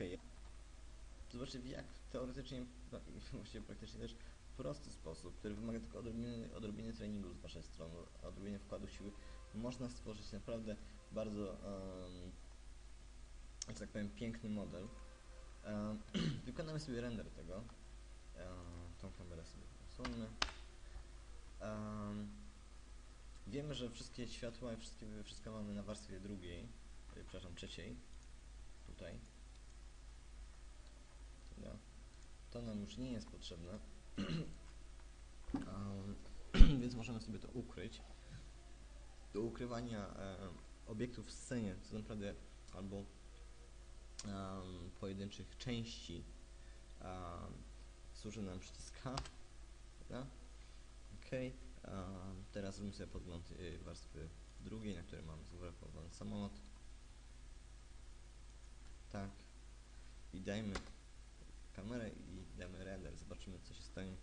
Okej. Zobaczcie w jak teoretycznie, właściwie praktycznie też prosty sposób, który wymaga tylko odrobiny, odrobiny treningu z waszej strony, odrobiny wkładu siły, można stworzyć naprawdę bardzo, um, tak powiem, piękny model. Um, wykonamy sobie render tego. Um, tą kamerę sobie usuńmy. Um, wiemy, że wszystkie światła i wszystkie, wszystko mamy na warstwie drugiej, y, przepraszam, trzeciej. Tutaj. To nam już nie jest potrzebne. Więc możemy sobie to ukryć. Do ukrywania obiektów w scenie, to naprawdę albo pojedynczych części służy nam przycisk H. Dobra? Ok. teraz zrobimy sobie podgląd y, warstwy drugiej, na której mamy zgrafowany samolot. Tak. I dajmy kamerę i damy render. Zobaczymy co się stanie.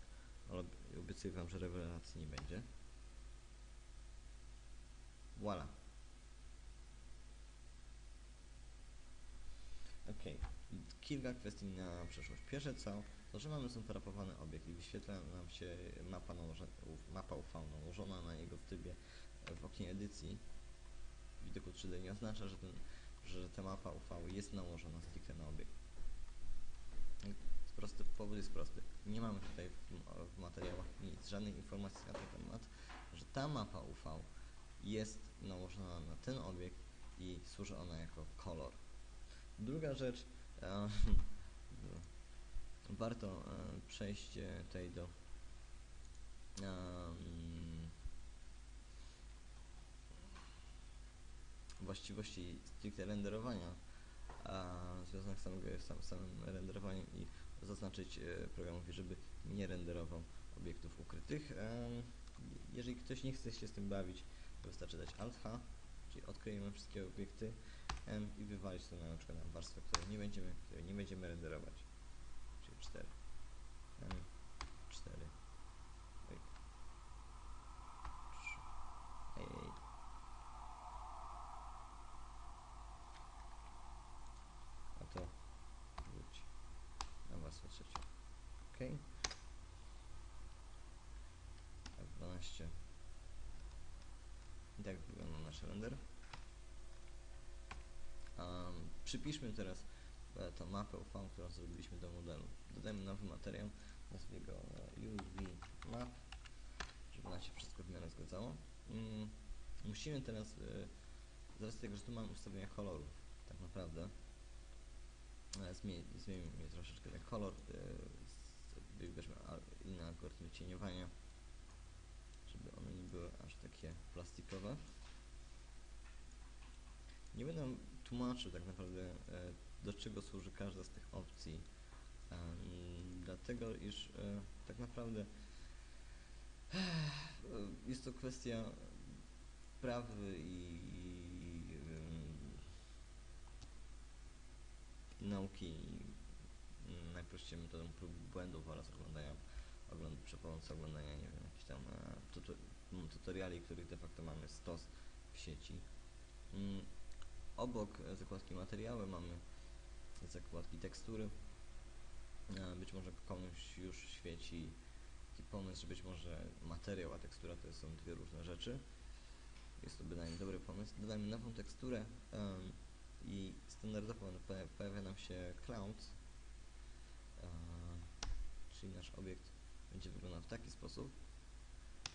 Ale obiecuję wam, że rewelacji nie będzie. Voila. Ok. Kilka kwestii na przyszłość. Pierwsze co, to że mamy zafotografowany obiekt i wyświetla nam się mapa, nałożona, mapa UV nałożona na jego w trybie w oknie edycji. Widoku 3D nie oznacza, że, ten, że ta mapa UV jest nałożona stricte na obiekt. Prosty, powód jest prosty. Nie mamy tutaj w, w materiałach nic, żadnej informacji na ten temat, że ta mapa UV jest nałożona na ten obiekt i służy ona jako kolor. Druga rzecz, e, warto e, przejść tutaj do właściwości stricte renderowania związanych z samego, sam, samym renderowaniem i zaznaczyć e, programowi, żeby nie renderował obiektów ukrytych. Jeżeli ktoś nie chce się z tym bawić, to wystarczy dać Alt H, czyli odkryjemy wszystkie obiekty i wywalić to na, na przykład na warstwę, której nie będziemy, której nie będziemy renderować. Czyli 4. Em, 4. Oj. 3. Ej, ej. A to wróć na warstwę trzecią. Ok. F12. I tak wygląda nasz render. Um, przypiszmy teraz e, tą mapę UV, którą zrobiliśmy do modelu. Dodajmy nowy materiał, nazwijmy go e, UV map, żeby nam się wszystko w miarę zgadzało. Mm, musimy teraz, e, z tego, że tu mamy ustawienia kolorów, tak naprawdę, e, zmie zmienimy troszeczkę ten kolor, e, wybierzmy inne algorytmy cieniowania, żeby one nie były aż takie plastikowe. Nie będę tłumaczył tak naprawdę e, do czego służy każda z tych opcji, dlatego iż e, tak naprawdę e, jest to kwestia wprawy i, nauki najprościej metodą prób błędów oraz oglądania ogląd, przy pomocy oglądania nie wiem tam e, m, tutoriali, których de facto mamy stos w sieci. Mm, obok zakładki materiały mamy zakładki tekstury. E, Być może komuś już świeci taki pomysł, że być może materiał a tekstura to są dwie różne rzeczy. Jest to bynajmniej dobry pomysł. Dodajmy nową teksturę i standardowo poja- pojawia nam się cloud, e, czyli nasz obiekt będzie wyglądał w taki sposób.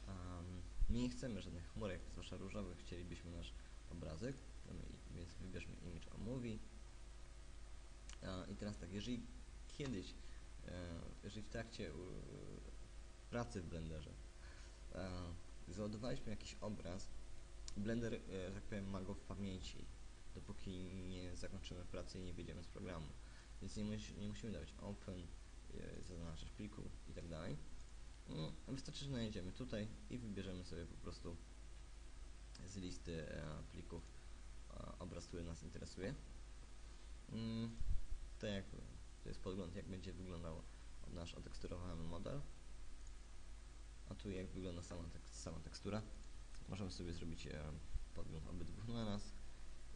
Um, nie chcemy żadnych chmurek, zwłaszcza różowych, chcielibyśmy nasz obrazek, więc wybierzmy image on movie. I teraz tak, jeżeli kiedyś, e, jeżeli w trakcie pracy w Blenderze e, załadowaliśmy jakiś obraz, Blender, e, że tak powiem, ma go w pamięci, dopóki nie zakończymy pracy i nie wyjdziemy z programu. Więc nie, musi, nie musimy dawać open, zaznaczać pliku i tak dalej. No, wystarczy, że najedziemy tutaj i wybierzemy sobie po prostu z listy e, plików e, obraz, który nas interesuje. Mm, to jak to jest podgląd, jak będzie wyglądał nasz oteksturowany model. A tu jak wygląda sama, sama tekstura. Możemy sobie zrobić e, podgląd obydwu na.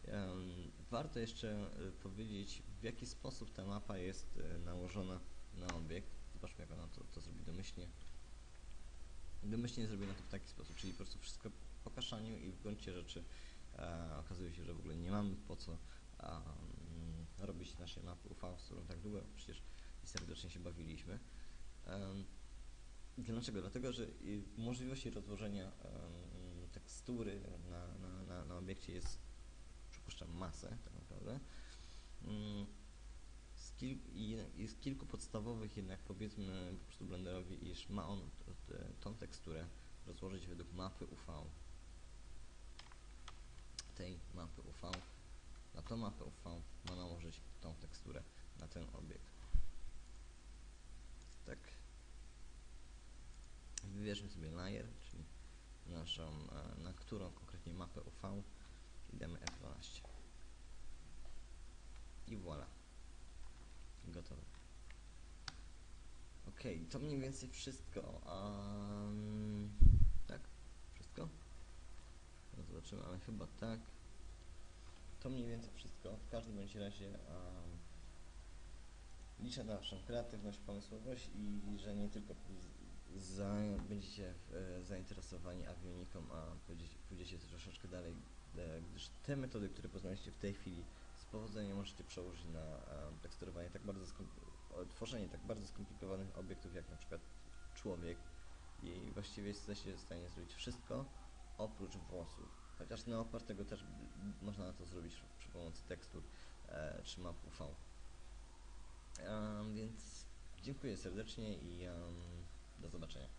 Em, warto jeszcze powiedzieć, w jaki sposób ta mapa jest nałożona na obiekt. Zobaczmy, jak ona to, to zrobi domyślnie. Domyślnie zrobi ona to w taki sposób, czyli po prostu wszystko po kaszaniu i w gruncie rzeczy e, okazuje się, że w ogóle nie mamy po co robić naszej mapy UV, z którą tak długo przecież i serdecznie się bawiliśmy. Dlaczego? Dlatego, że możliwości rozłożenia tekstury na, na, na, na obiekcie jest, przypuszczam, masę tak naprawdę. Mm, z kilku podstawowych jednak powiedzmy po prostu Blenderowi, iż ma on tą teksturę rozłożyć według mapy UV. Tej mapy UV. Na tą mapę UV ma nałożyć tą teksturę na ten obiekt. Tak. Wybierzmy sobie layer, czyli naszą, e, na którą konkretnie mapę UV i damy F12. I voilà. Gotowe. Ok, to mniej więcej wszystko. Um, tak? Wszystko? No zobaczymy, ale chyba tak. To mniej więcej wszystko. W każdym bądź razie um, liczę na Waszą kreatywność, pomysłowość i że nie tylko za, będziecie e, zainteresowani awioniką, a pójdziecie, pójdziecie troszeczkę dalej, e, gdyż te metody, które poznaliście w tej chwili, powodzeniem możecie przełożyć na e, teksturowanie tak bardzo tworzenie tak bardzo skomplikowanych obiektów jak na przykład człowiek i właściwie jesteście w stanie zrobić wszystko oprócz włosów. Chociaż na opartego też b- można to zrobić przy pomocy tekstur e, czy map UV. Em, więc dziękuję serdecznie i em, do zobaczenia.